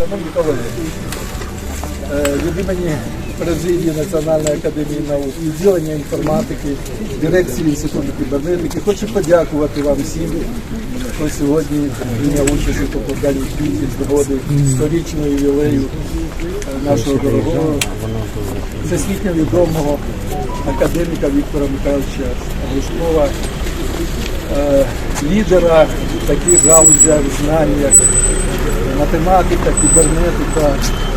Шановні колеги, е, від імені президії Національної академії наук, відділення інформатики, дирекції інституту кібернетики хочу подякувати вам всім, хто сьогодні прийняв участь у покладанні квітів з нагоди сторічного ювілею е, нашого дорогого всесвітньо відомого академіка Віктора Михайловича Глушкова, лідера в таких галузях знань, як математика, кібернетика,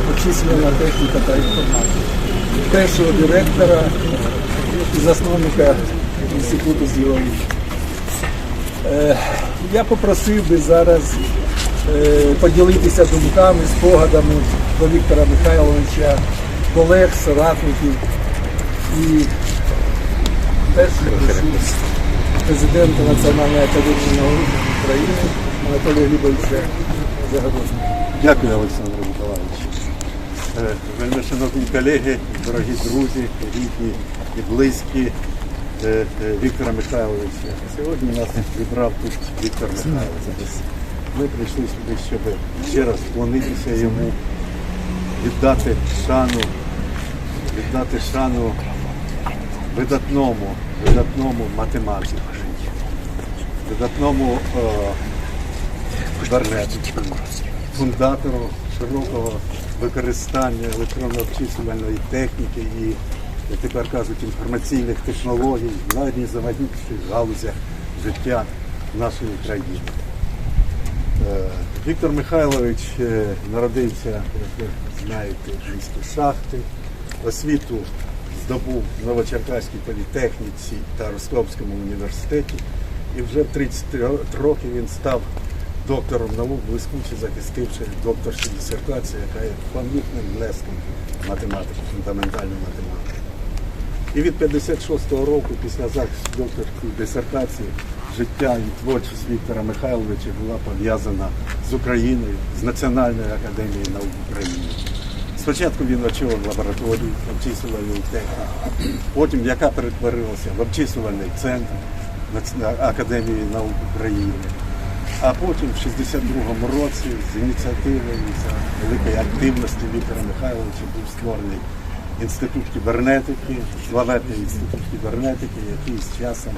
обчислювальна техніка та інформатика. Першого директора і засновника інституту зілові. Е, Я попросив би зараз е, поділитися думками, спогадами про Віктора Михайловича, колег, соратників і прошу президента Національної академії наук України Анатолія Глібовича Загадовського. Дякую, Олександр Миколаївич. Е, Вельми шановні колеги, дорогі друзі, рідні і близькі е, е, Віктора Михайловича. Сьогодні нас зібрав тут Віктор Михайлович. Ми прийшли сюди, щоб ще раз вклонитися йому, віддати шану, віддати шану видатному, видатному математику, видатному е, фундатору широкого використання електронно-обчислювальної техніки і, як тепер кажуть, інформаційних технологій в найрізноманітніших галузях життя нашої країни. Е, Віктор Михайлович е, народився, як ви знаєте, в місті Шахти. Освіту здобув в Новочеркаській політехніці та Ростовському університеті. І вже в 33 роки він став доктором наук, блискуче захистивши докторську дисертацію, яка є пам'ятним внеском в математику, фундаментальну математику. І від 56-го року, після захисту докторської дисертації, життя і творчість Віктора Михайловича була пов'язана з Україною, з Національною академією наук України. Спочатку він очолив лабораторію обчислювальної техніки, потім яка перетворилася в обчислювальний центр Академії наук України. А потім в 62-му році з ініціативи за великої активності Віктора Михайловича був створений інститут кібернетики, славетний інститут кібернетики, який з часом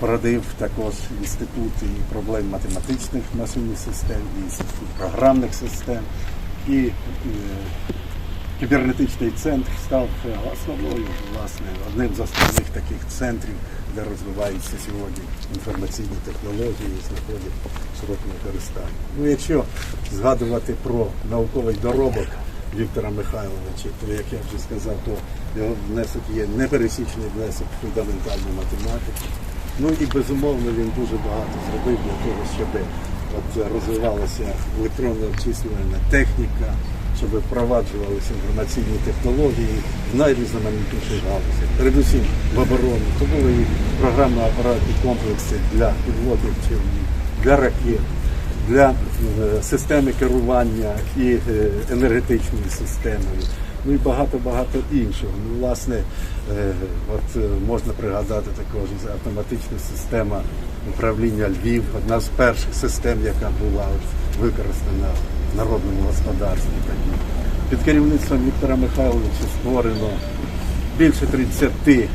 породив також інститути і проблем математичних машинних систем, і інститут програмних систем. І е, кібернетичний центр став е, основною, власне, одним з основних таких центрів, де розвиваються сьогодні інформаційні технології і знаходять широке використання. Ну, якщо згадувати про науковий доробок Віктора Михайловича, то, як я вже сказав, то його внесок є непересічний внесок в фундаментальну математику. Ну і безумовно він дуже багато зробив для того, щоб от розвивалася електронна обчислювальна техніка, щоб впроваджувалися інформаційні технології в найрізноманітніших галузях. Передусім в обороні. То були і програмно-апаратні комплекси для підводних човнів, для ракет, для е, системи керування і е, енергетичної системою. Ну і багато-багато іншого. Ну, власне, е, от можна пригадати також автоматична система управління Львів, одна з перших систем, яка була використана в народному господарстві. Під керівництвом Віктора Михайловича створено більше 30 е,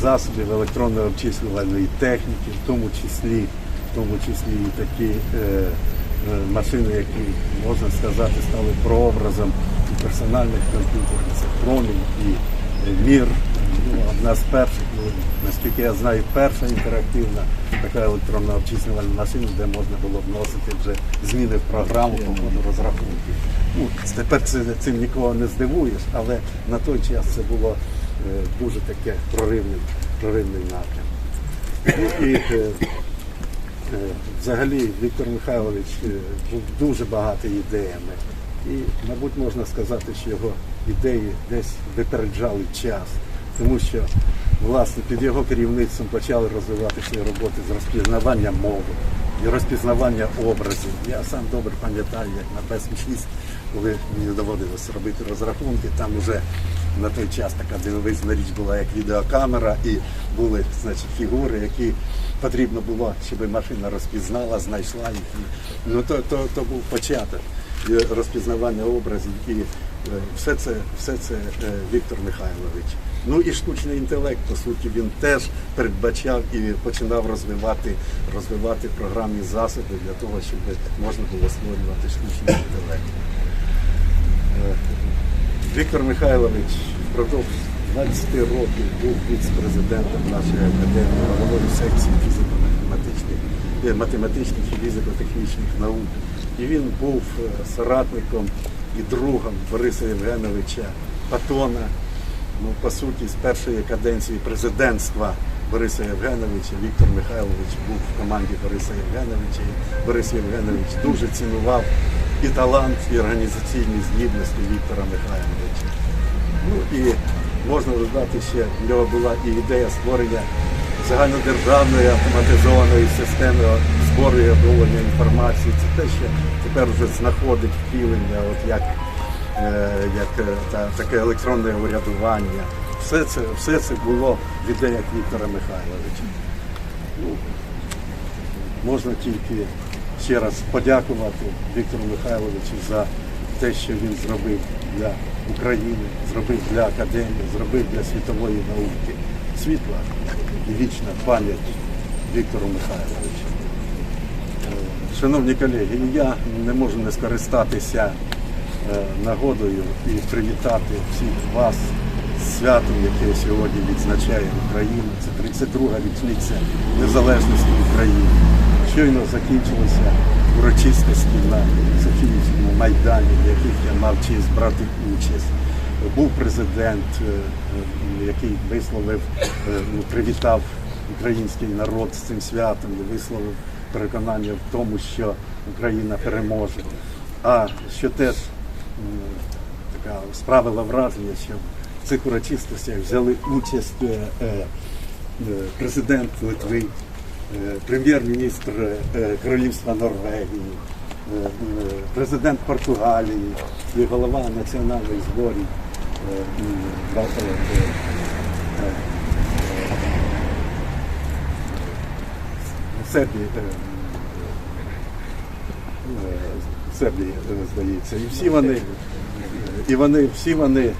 засобів електронної обчислювальної техніки, в тому числі, в тому числі і такі е, е, машини, які можна сказати стали прообразом і персональних комп'ютерів. Це промінь і мір. Ну, одна з перших, наскільки я знаю, перша інтерактивна така електронна обчислювальна машина, де можна було вносити вже зміни в програму по ходу розрахунків. Ну, тепер цим нікого не здивуєш, але на той час це було е, дуже таке проривний, проривний напрям. Ну, і, е, Е, Взагалі Віктор Михайлович був дуже багатий ідеями. І, мабуть, можна сказати, що його ідеї десь випереджали час, тому що власне під його керівництвом почали розвиватися роботи з розпізнавання мови і розпізнавання образів. Я сам добре пам'ятаю, як на БЕСМ-6, коли мені доводилось робити розрахунки, там вже на той час така дивовижна річ була, як відеокамера, і були значить, фігури, які потрібно було, щоб машина розпізнала, знайшла їх. Ну то, то, то був початок. розпізнавання образів. І е, все це, все це е, Віктор Михайлович. Ну і штучний інтелект, по суті, він теж передбачав і починав розвивати, розвивати програмні засоби для того, щоб можна було створювати штучний інтелект. Е, Віктор Михайлович впродовж 20 років був віце-президентом нашої академії, головою секції фізико-математичних, е, математичних і фізико-технічних наук. І він був е, соратником і другом Бориса Євгеновича Патона. Ну, по суті, з першої каденції президентства Бориса Євгеновича Віктор Михайлович був в команді Бориса Євгеновича. І Борис Євгенович дуже цінував і талант, і організаційні здібності Віктора Михайловича. Ну і можна додати ще, в нього була і ідея створення загальнодержавної автоматизованої системи збору і обговорення інформації. Це те, що тепер вже знаходить втілення, от як, як е, та, таке електронне урядування. Все це, все це було в ідеях Віктора Михайловича. Ну, можна тільки ще раз подякувати Віктору Михайловичу за те, що він зробив для України, зробив для академії, зробив для світової науки. Світла і вічна пам'ять Віктору Михайловичу. Е, Шановні колеги, я не можу не скористатися е, нагодою і привітати всіх вас з святом, яке сьогодні відзначає Україна. Це 32-га річниця незалежності України. Щойно закінчилися урочистості на Софіївському майдані, в яких я мав честь брати участь. Був президент, е, е, який висловив, е, ну, привітав український народ з цим святом і висловив переконання в тому, що Україна переможе. А що теж така справила враження, що в цих урочистостях взяли участь е, е, е, президент Литви, прем'єр-міністр Королівства Норвегії, президент Португалії і голова національних зборів Сербії, Сербії, е, здається, і всі вони, і вони, всі вони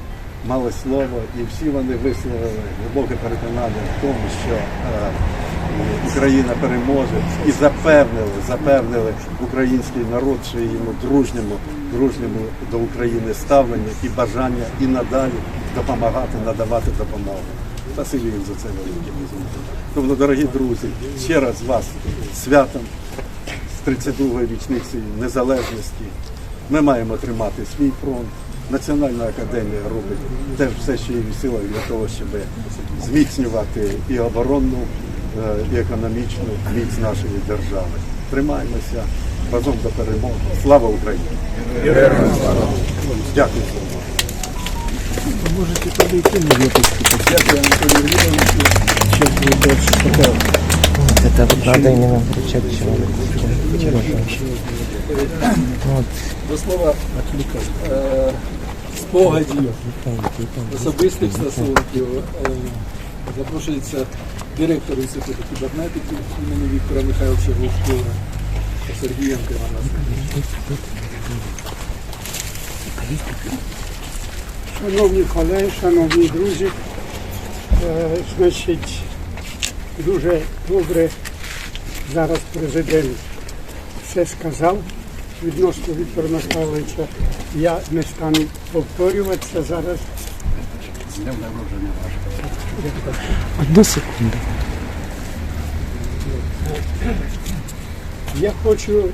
мали слово, і всі вони висловили глибоке переконання в тому, що е, Україна переможе, і запевнили, запевнили український народ, йому дружньому, дружньому до України ставлення і бажання і надалі допомагати, надавати допомогу. Спасибі їм за це велике. Тому, дорогі друзі, ще раз вас святом 32-ї річниці незалежності. Ми маємо тримати свій фронт. Національна академія робить теж все, що її в силах для того, щоб зміцнювати і оборонну, е, і економічну міць нашої держави. Тримаємося разом до перемоги. Слава Україні! Дякую за увагу. Можете подойти на веточку. Дякую, Анатолій Григорович. Сейчас будет пока Это надо именно вручать человеку. До слова е, спогадів, особистих стосунків. е, Запрошується директор інституту кібернетики імені Віктора Михайловича Глушкова Сергієнко Івана Шановні колеги, шановні друзі, е, значить, дуже добре зараз президент все сказав відносно Віктора Михайловича. Я не стану повторюватися зараз. Одну секунду. Я хочу,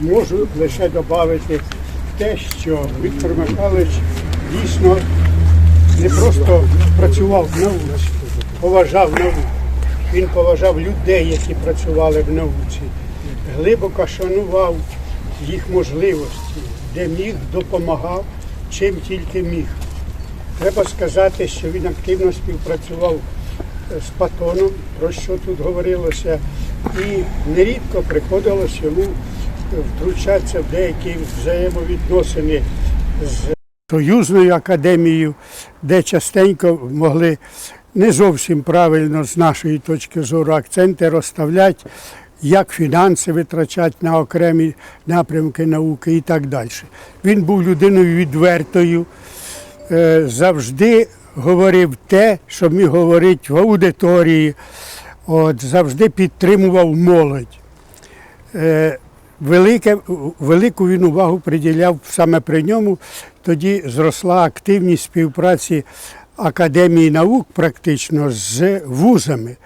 можу лише додати те, що Віктор Михайлович дійсно не просто працював в науці, поважав науку. Він поважав людей, які працювали в науці, глибоко шанував їх можливості, де міг, допомагав, чим тільки міг. Треба сказати, що він активно співпрацював е, з Патоном, про що тут говорилося, і нерідко приходилось йому е, втручатися в деякі взаємовідносини з Союзною академією, де частенько могли не зовсім правильно з нашої точки зору акценти розставляти як фінанси витрачати на окремі напрямки науки і так далі. Він був людиною відвертою, е, завжди говорив те, що міг говорити в аудиторії, от, завжди підтримував молодь. Е, Велике, велику він увагу приділяв саме при ньому. Тоді зросла активність співпраці Академії наук практично з вузами.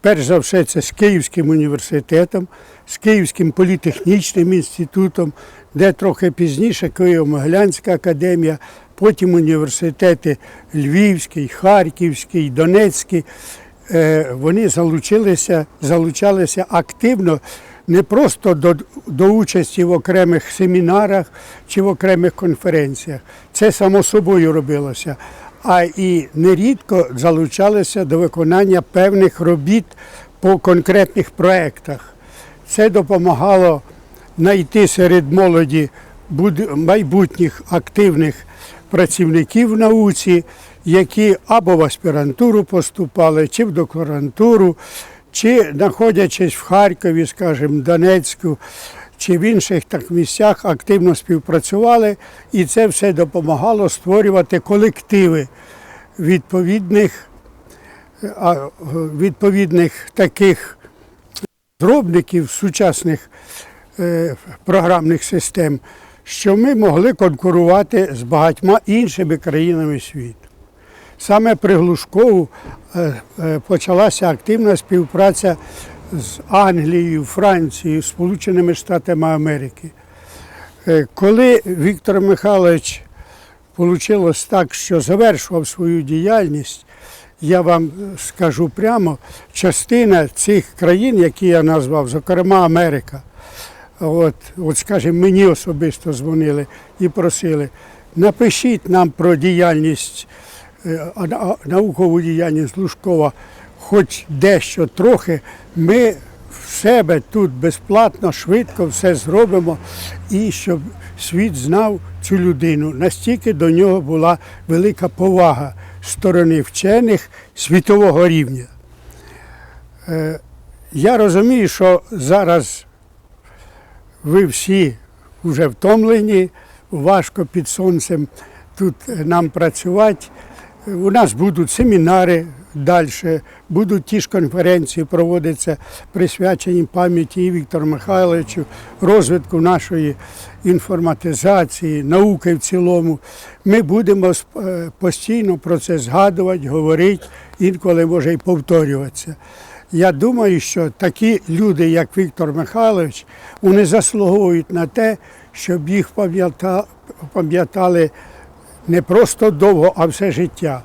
Перш за все, це з Київським університетом, з Київським політехнічним інститутом, де трохи пізніше Києво-Могилянська академія, потім університети Львівський, Харківський, Донецький. Е, Вони залучилися, залучалися активно не просто до, до участі в окремих семінарах чи в окремих конференціях. Це само собою робилося, а і нерідко залучалися до виконання певних робіт по конкретних проєктах. Це допомагало знайти серед молоді майбутніх активних працівників в науці, які або в аспірантуру поступали, чи в докторантуру, чи знаходячись в Харкові, скажімо, Донецьку, чи в інших так місцях активно співпрацювали, і це все допомагало створювати колективи відповідних, відповідних таких зробників сучасних е, програмних систем, що ми могли конкурувати з багатьма іншими країнами світу. Саме при Глушкову е, е, почалася активна співпраця з Англією, Францією, Сполученими Штатами Америки. Е, Коли Віктор Михайлович вийшло так, що завершував свою діяльність, я вам скажу прямо, частина цих країн, які я назвав, зокрема Америка, от, от скажімо, мені особисто дзвонили і просили, напишіть нам про діяльність, е, наукову діяльність Лужкова, хоч дещо трохи, ми в себе тут безплатно, швидко все зробимо, і щоб світ знав цю людину. Настільки до нього була велика повага сторони вчених світового рівня. Е, Я розумію, що зараз ви всі вже втомлені, важко під сонцем тут нам працювати. У нас будуть семінари далі, будуть ті ж конференції проводитися, присвячені пам'яті і Віктору Михайловичу, розвитку нашої інформатизації, науки в цілому. Ми будемо е, постійно про це згадувати, говорити, інколи може і повторюватися. Я думаю, що такі люди, як Віктор Михайлович, вони заслуговують на те, щоб їх пам'ятали не просто довго, а все життя.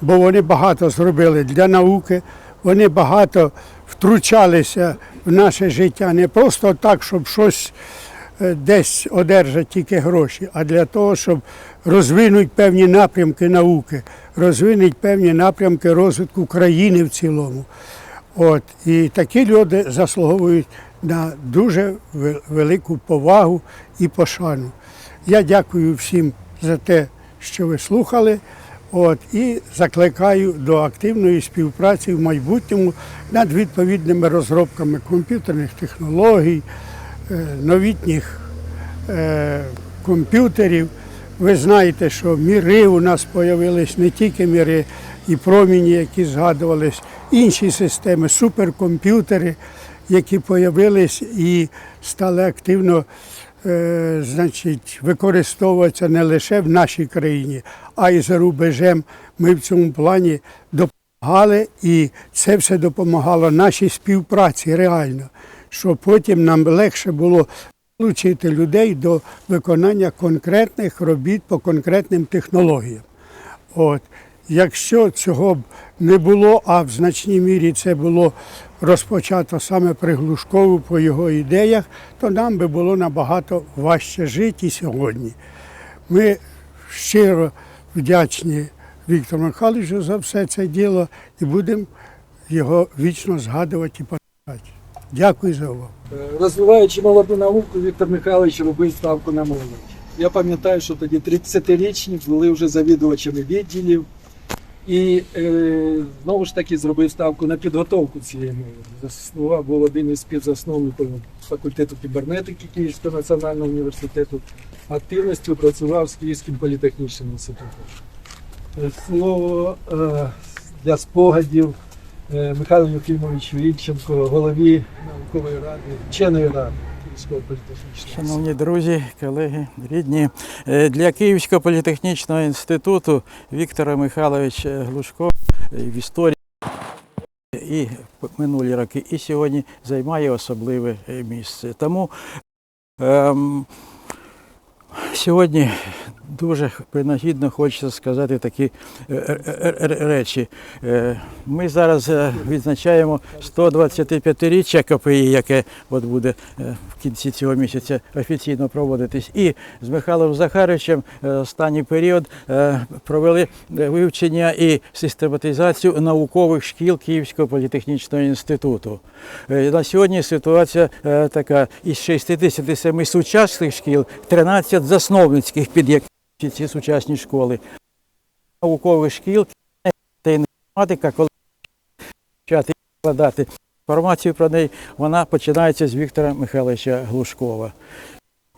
Бо вони багато зробили для науки, вони багато втручалися в наше життя не просто так, щоб щось е, десь одержати тільки гроші, а для того, щоб розвинути певні напрямки науки, розвинути певні напрямки розвитку країни в цілому. От, і такі люди заслуговують на дуже велику повагу і пошану. Я дякую всім за те, що ви слухали. От, і закликаю до активної співпраці в майбутньому над відповідними розробками комп'ютерних технологій, е, новітніх е, комп'ютерів. Ви знаєте, що міри у нас з'явились не тільки міри і проміні, які згадувались, інші системи, суперкомп'ютери, які з'явились і стали активно значить, використовуватися не лише в нашій країні, а й за рубежем. Ми в цьому плані допомагали, і це все допомагало нашій співпраці реально, щоб потім нам легше було залучити людей до виконання конкретних робіт по конкретним технологіям. От. Якщо цього б не було, а в значній мірі це було розпочато саме при Глушкову по його ідеях, то нам би було набагато важче жити і сьогодні. Ми щиро вдячні Віктору Михайловичу за все це діло і будемо його вічно згадувати і пам'ятати. Дякую за увагу. Е, Розвиваючи молоду науку, Віктор Михайлович робив ставку на молодь. Я пам'ятаю, що тоді 30-річні були вже завідувачами відділів, І е, знову ж таки зробив ставку на підготовку цієї мови. Заснував був один із співзасновників факультету кібернетики Київського національного університету. Активністю працював з Київським політехнічним інститутом. Е, Слово е, для спогадів е, Михайло Юхимовичу Ільченко, голові наукової ради, вченої ради Київського політехнічного. Шановні друзі, колеги, рідні, е, для Київського політехнічного інституту Віктора Михайлович Глушко е, в історії і минулі роки, і сьогодні займає особливе е, місце. Тому ем, сьогодні дуже принагідно хочеться сказати такі е, е, е, речі. Ми зараз відзначаємо 125-річчя КПІ, яке от буде в кінці цього місяця офіційно проводитись. І з Михайлом Захаровичем останній період провели вивчення і систематизацію наукових шкіл Київського політехнічного інституту. На сьогодні ситуація така: із 67 сучасних шкіл 13 засновницьких, під ці сучасні школи. Наукових шкіл та інформатика, коли почати складати інформацію про неї, вона починається з Віктора Михайловича Глушкова.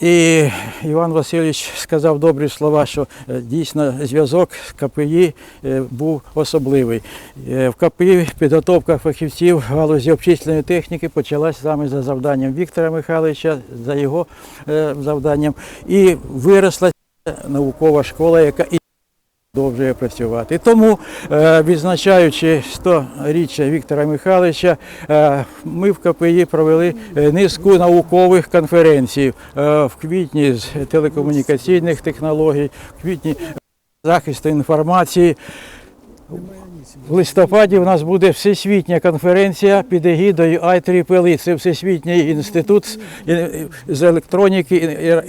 І Іван Васильович сказав добрі слова, що е, дійсно зв'язок з КПІ е, був особливий. Е, В КПІ підготовка фахівців в галузі обчисленої техніки почалась саме за завданням Віктора Михайловича, за його завданням, і виросла наукова школа, яка і продовжує працювати. Тому, е, відзначаючи 100-річчя Віктора Михайловича, е, ми в КПІ провели е, низку наукових конференцій в квітні з телекомунікаційних технологій, в квітні захисту інформації. В листопаді у нас буде всесвітня конференція під егідою IEEE. Це Всесвітній інститут з- електроніки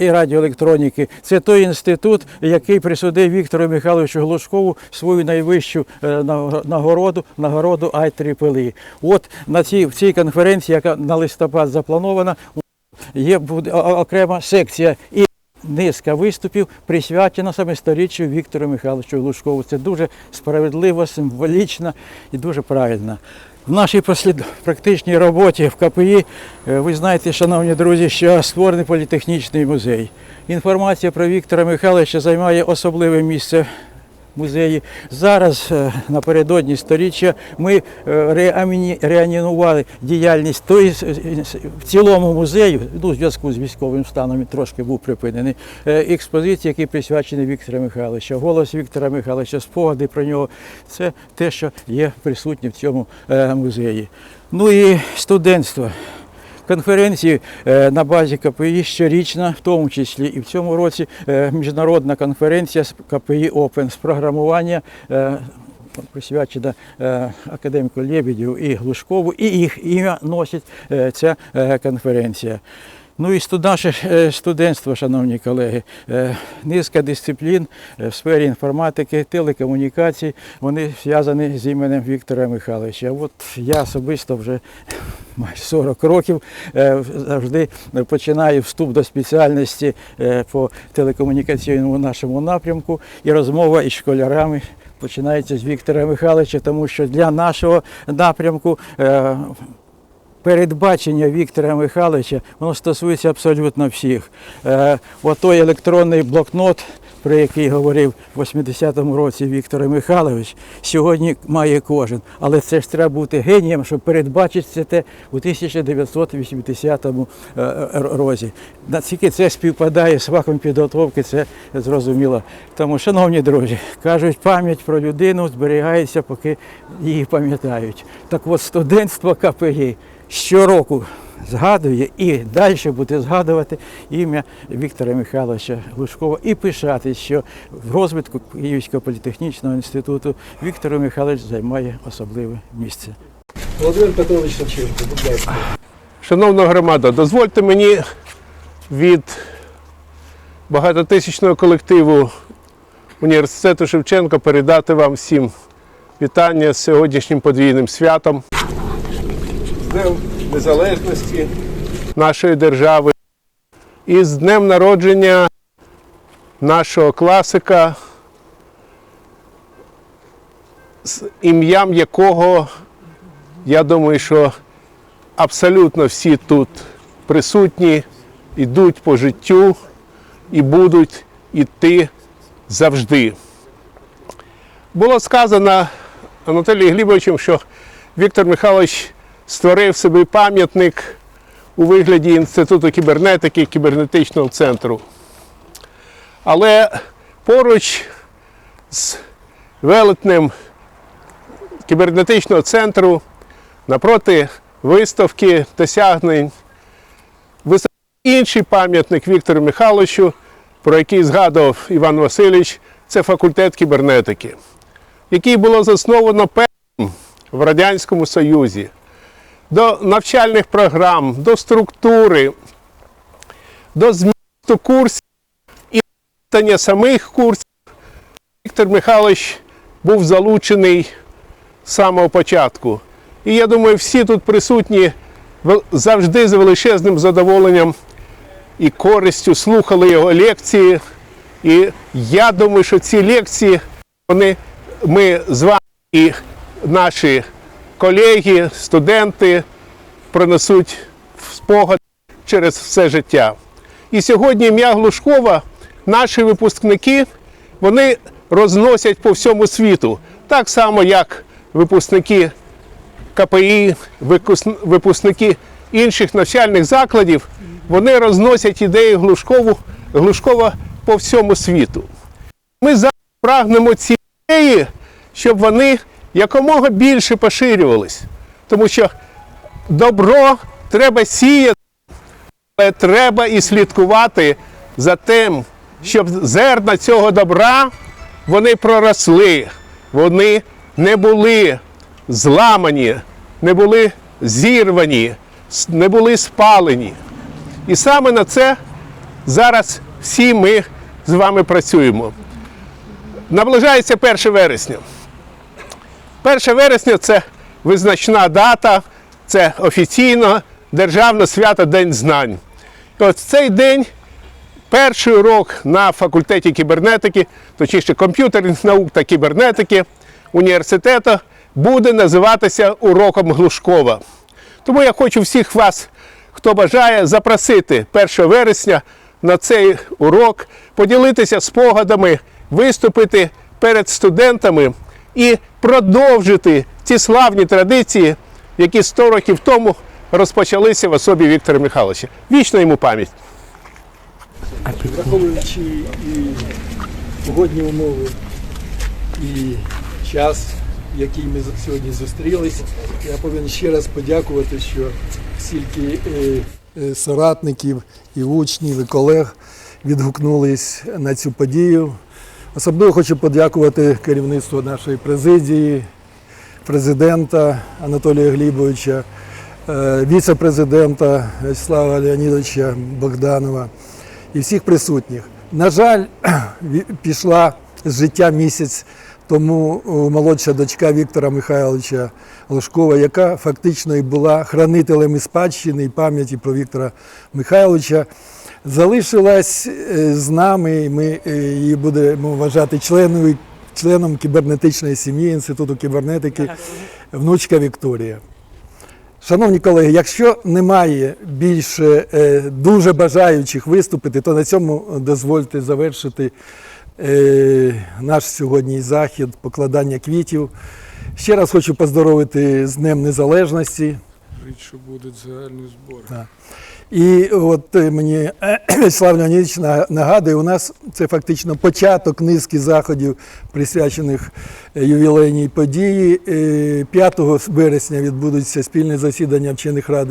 і- радіоелектроніки. Це той інститут, який присудив Віктору Михайловичу Глушкову свою найвищу е, наго- нагороду, нагороду IEEE. От на цій, в цій конференції, яка на листопад запланована, є буде окрема секція. Низка виступів присвячена саме сторіччю Віктору Михайловичу Глушкову. Це дуже справедливо, символічно і дуже правильно. В нашій послід... практичній роботі в КПІ е, ви знаєте, шановні друзі, що створений політехнічний музей. Інформація про Віктора Михайловича займає особливе місце музеї. Зараз е, напередодні сторіччя ми е, реанімували діяльність тої с- в цілому музею, ну, у зв'язку з військовим станом трошки був припинений. е, Експозиції, які присвячені Віктора Михайловича. Голос Віктора Михайловича, спогади про нього. Це те, що є присутнє в цьому е, музеї. Ну і студентство. Конференції е, на базі КПІ щорічна, в тому числі і в цьому році е, міжнародна конференція з КПІ Опен з програмування. е, Присвячена академіку Лебедєву і Глушкову, і їх ім'я носить ця конференція. Ну і наше е, студентство, шановні колеги, е, низка дисциплін е, в сфері інформатики, телекомунікацій, вони зв'язані з іменем Віктора Михайловича. От я особисто вже майже 40 років завжди починаю вступ до спеціальності по телекомунікаційному нашому напрямку, і розмова із школярами починається з Віктора Михайловича, тому що для нашого напрямку. Е, Передбачення Віктора Михайловича воно стосується абсолютно всіх. Е, от той електронний блокнот, про який говорив в 80-му році Віктор Михайлович, сьогодні має кожен. Але це ж треба бути генієм, щоб передбачити це у 1980 е, році. Наскільки це співпадає з фахом підготовки, це зрозуміло. Тому, шановні друзі, кажуть, пам'ять про людину зберігається, поки її пам'ятають. Так от студентство КПГ щороку згадує і далі буде згадувати ім'я Віктора Михайловича Глушкова і пишати, що в розвитку Київського політехнічного інституту Віктор Михайлович займає особливе місце. Володимир Петрович Шевченко, будь ласка. Шановна громада, дозвольте мені від багатотисячного колективу університету Шевченка передати вам всім вітання з сьогоднішнім подвійним святом Днем Незалежності. нашої держави і з днем народження нашого класика з ім'ям якого, я думаю, що абсолютно всі тут присутні, йдуть по життю і будуть йти завжди. Було сказано Анатолієм Глібовичем, що Віктор Михайлович створив собі пам'ятник у вигляді Інституту кібернетики кібернетичного центру. Але поруч з велетнем кібернетичного центру напроти виставки досягнень висадив інший пам'ятник Віктору Михайловичу, про який згадував Іван Васильович, це факультет кібернетики, який було засновано першим в Радянському Союзі. До навчальних програм, до структури, до змісту курсів і читання самих курсів Віктор Михайлович був залучений з самого початку. І я думаю, всі тут присутні завжди з величезним задоволенням і користю слухали його лекції. І я думаю, що ці лекції вони, ми з вами і наші колеги, студенти пронесуть в спогад через все життя. І сьогодні ім'я Глушкова, наші випускники, вони розносять по всьому світу. Так само, як випускники КПІ, випускники інших навчальних закладів, вони розносять ідеї Глушкову, Глушкова по всьому світу. Ми зараз прагнемо ці ідеї, щоб вони якомога більше поширювались. Тому що добро треба сіяти, але треба і слідкувати за тим, щоб зерна цього добра вони проросли, вони не були зламані, не були зірвані, не були спалені. І саме на це зараз всі ми з вами працюємо. Наближається 1 вересня. 1 вересня це визначна дата, це офіційно державне свято День знань. І от цей день перший урок на факультеті кібернетики, точніше комп'ютерних наук та кібернетики університету буде називатися уроком Глушкова. Тому я хочу всіх вас, хто бажає, запросити 1 вересня на цей урок, поділитися спогадами, виступити перед студентами і продовжити ті славні традиції, які 100 років тому розпочалися в особі Віктора Михайловича. Вічна йому пам'ять. Враховуючи і погодні умови, і час, який ми сьогодні зустрілись, я повинен ще раз подякувати, що стільки е, е, соратників, і учнів, і колег відгукнулись на цю подію. Особливо хочу подякувати керівництву нашої президії, президента Анатолія Глібовича, е, віце-президента Вячеслава Леонідовича Богданова і всіх присутніх. На жаль, пішла з життя місяць тому молодша дочка Віктора Михайловича Лужкова, яка фактично і була хранителем і спадщини і пам'яті про Віктора Михайловича. Залишилась е, з нами, і ми е, її будемо вважати членою, членом кібернетичної сім'ї Інституту кібернетики, внучка Вікторія. Шановні колеги, якщо немає більше е, дуже бажаючих виступити, то на цьому дозвольте завершити наш сьогодні захід покладання квітів. Ще раз хочу поздоровити з Днем Незалежності. що будуть загальні збори. І от е, мені е, Вячеслав Леонідович на- нагадує, у нас це фактично початок низки заходів, присвячених е, ювілейній події. Е, 5 вересня відбудуться спільне засідання вчених рад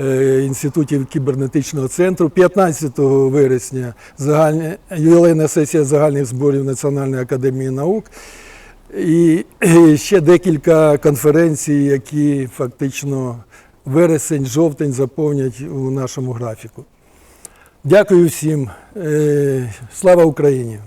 е, інститутів кібернетичного центру. 15 вересня загальна, ювілейна сесія загальних зборів Національної академії наук. І ще декілька конференцій, які фактично вересень, жовтень заповнять у нашому графіку. Дякую всім. Е, Слава Україні!